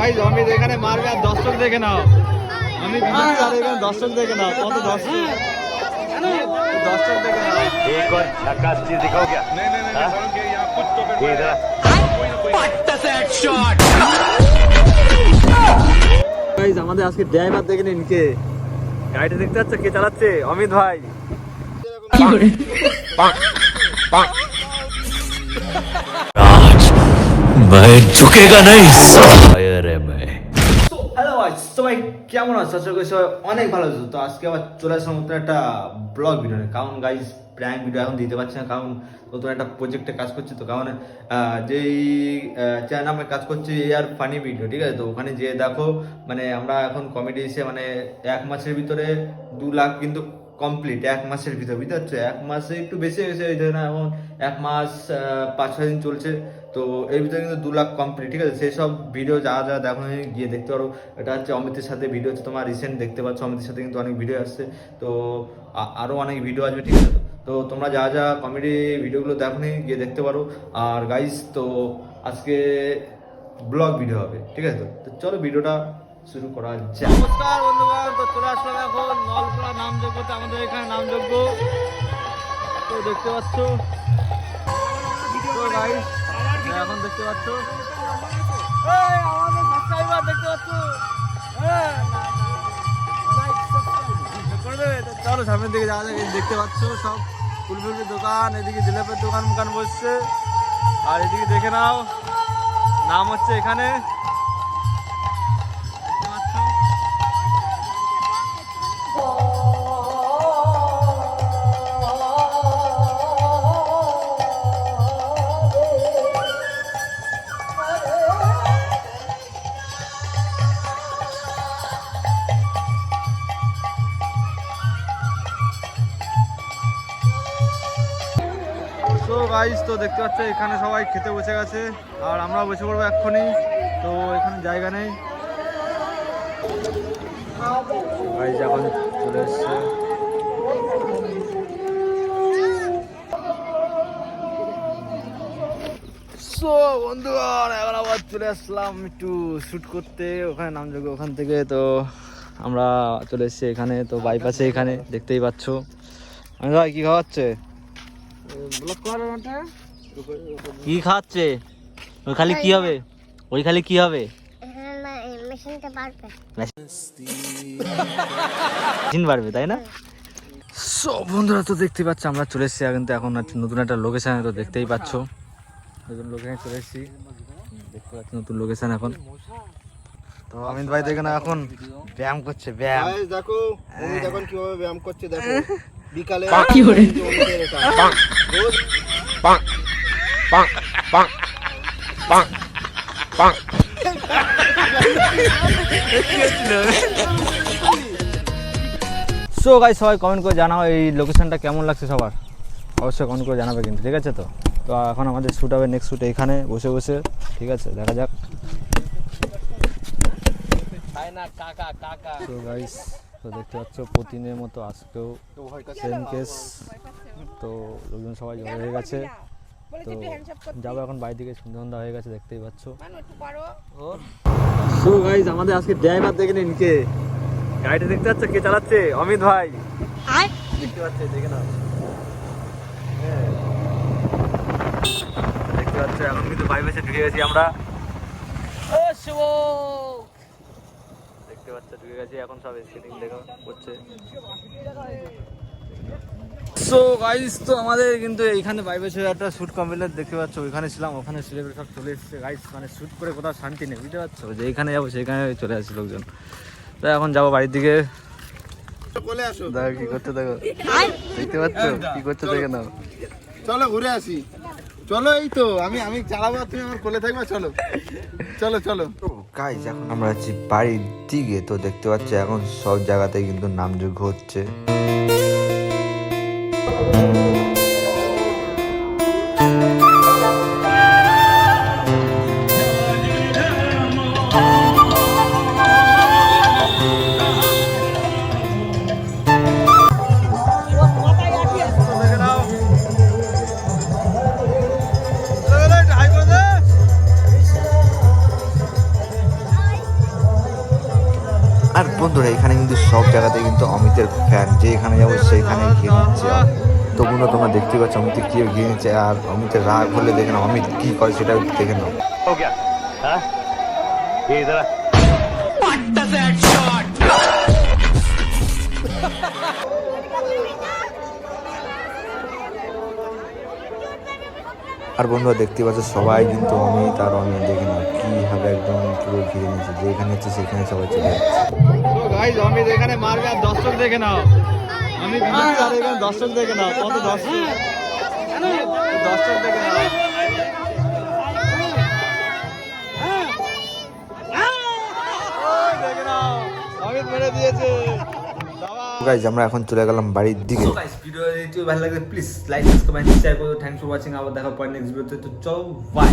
Guys Amit এখানে মারবে আর দর্শক দেখে নাও আমি ভিডিও আর এখানে দর্শক দেখে নাও কত দর্শক দর্শক দেখে নাও एक और झकास चीज दिखाओ क्या नहीं नहीं नहीं हाँ? करूँगी यहाँ कुछ तो ये गड़बड़ इधर গাইজ আমাদের আজকে ড্রাইভার দেখে নিন কে গাড়িটা দেখতে পাচ্ছ কে চালাচ্ছে অমিত ভাই मैं झुकेगा नहीं তেরে মে তো হ্যালো আজ সবাই কেমন আছো? আশা করি সবাই অনেক ভালো আছো। তো আজকে আবার চলে আসলাম নতুন একটা ব্লগ ভিডিও কারণ গাইজ প্র্যাঙ্ক ভিডিও এখন দিতে পারছি না। কারণ নতুন একটা প্রজেক্টে কাজ করছি তো। কারণ যেই চ্যানেল আমরা কাজ করছি আর ফানি ভিডিও ঠিক আছে? তো ওখানে যেয়ে দেখো মানে আমরা এখন কমেডি এসে মানে এক মাসের ভিতরে দু লাখ কিন্তু কমপ্লিট এক মাসের ভিতরে, বুঝতে পারছ? এক মাসে একটু বেশি হয়েছে এই জন্য এখন এক মাস পাঁচ ছয় দিন চলছে, তো এর ভিতরে কিন্তু দু লাখ কমপ্লিট ঠিক আছে? সেই সব ভিডিও যা যা দেখো গিয়ে দেখতে পারো। এটা হচ্ছে অমিতের সাথে ভিডিও হচ্ছে তোমার রিসেন্ট দেখতে পাচ্ছ, অমিতের সাথে কিন্তু অনেক ভিডিও আসছে। তো আরও অনেক ভিডিও আসবে, ঠিক আছে? তো? তোমরা যা যা কমেডি ভিডিওগুলো দেখো গিয়ে দেখতে পারো। আর গাইস তো আজকে ব্লগ ভিডিও হবে, ঠিক আছে? তো চলো ভিডিওটা শুরু করা যাক। নমস্কার বন্ধুগণ, তো চলে আসলাম এখন নলকোলা নামযোগ্যতে আমাদের এখানে নামযোগ্য তো দেখতে পাচ্ছ, তো এখন দেখতে পাচ্ছ। দেখতে পাচ্ছ। হ্যাঁ। সামনের দিকে যাওয়া দেখতে পাচ্ছ সব ফুলফুলের দোকান, এদিকে জিলেপের দোকান মোকান বসছে। আর এদিকে দেখে নাও, নাম হচ্ছে এখানে গাইস তো দেখতে পাচ্ছ, এখানে সবাই খেতে বসে গেছে, আর আমরা বসে পড়ব এক্ষুনি, তো এখানে জায়গা নেই। চলে সো আবার চলে আসলাম একটু শ্যুট করতে, ওখানে ওখান থেকে, তো আমরা চলে এসেছি এখানে, তো বাইপাসে এখানে, দেখতেই পাচ্ছ। আমি ভাই, কি খাওয়াচ্ছে কি খাচ্ছে? ওই খালি কি হবে? ওই খালি কি হবে? মেশিন বাড়বে তাই না? সব বন্ধুরা তো দেখতেই পাচ্ছ আমরা চলে এসেছি কিন্তু এখন নতুন একটা লোকেশনে তো দেখতেই পাচ্ছ। নতুন লোকেশনে চলে এসেছি। দেখতে পাচ্ছ নতুন লোকেশন এখন। তো অমিত ভাই দেখে না এখন। ব্যায়াম করছে ব্যায়াম। দেখো এখন কীভাবে ব্যায়াম করছে দেখো। বিকালে রোজ সো গাই সবাই কমেন্ট করে জানাও এই লোকেশনটা কেমন লাগছে সবার। অবশ্যই কমেন্ট করে জানাবে কিন্তু ঠিক আছে তো? তো এখন আমাদের শ্যুট হবে নেক্সট শ্যুট এখানে বসে বসে ঠিক আছে? দেখা যাক। তো গাইস তো দেখতে পাচ্ছ প্রতিদিনের মতো আজকেও সেম কেস তো লোকজন সবাই জড়ো হয়ে গেছে। তো যাব এখন বাড়ি দিকে সন্ধ্যা হয়ে গেছে দেখতেই পাচ্ছ। সো গাইস আমাদের আজকে ড্রাইভার দেখে নিন কে। গাড়িটা দেখতে পাচ্ছ কে চালাচ্ছে? অমিত ভাই। দেখতে পাচ্ছে দেখে নাও। হ্যাঁ। দেখতে পাচ্ছ এখন কিন্তু বেসে ঢুকে গেছি আমরা। দেখতে পাচ্ছ ঢুকে গেছি এখন সব স্কেটিং দেখা করছে। সো গাইস তো আমাদের কিন্তু এইখানে বাইবেছে একটা শ্যুট কমপ্লিট দেখতে পাচ্ছ ওইখানে ছিলাম ওখানে সিলেবাস সব চলে এসেছে। গাইস মানে শ্যুট করে কোথাও শান্তি নেই বুঝতে পারছ? যে এইখানে যাব সেইখানে চলে আসছে লোকজন। তো এখন যাব বাড়ির দিকে। দেখো কি করছে দেখো? দেখতে পাচ্ছ? কি করছে দেখে নাও। চলো ঘুরে আসি। চলো এই তো আমি আমি চালাবো তুমি আমার কোলে থাকবে চলো। চলো চলো। গাইজ এখন আমরা আছি বাড়ির দিকে তো দেখতে পাচ্ছি এখন সব জায়গাতে কিন্তু নামযোগ্য হচ্ছে। দেখে আর বন্ধুরা এখানে কিন্তু সব জায়গাতে কিন্তু অমিতের ফ্যান যে এখানে যাব সেইখানে ঘিরে নিচ্ছে তো তোমরা দেখতে পাচ্ছ অমিত কি ঘিরে নিচ্ছে আর অমিতের রাগ হলে দেখে না অমিত কি করে সেটা দেখে নাও। আর বন্ধুরা দেখতে পাচ্ছ, সবাই কিন্তু অমিত আর অমিত দেখে নাও, কীভাবে একদম পুরো ঘিরে নিচ্ছে যেখানে হচ্ছে সেখানে সবাই চলে যাচ্ছে। অমিত এখানে মারবে আর দেখে নাও। অমিত এখানে দেখে নাও দর্শক। দেখে নাও। অমিত মেরে দিয়েছে। গাইজ আমরা এখন চলে গেলাম বাড়ির দিকে। তো গাইস ভিডিও যদি ভালো লাগে প্লিজ লাইক সাবস্ক্রাইব শেয়ার করো। থ্যাংকস ফর ওয়াচিং আবার দেখা পরে নেক্সট ভিডিওতে তো। চলো বাই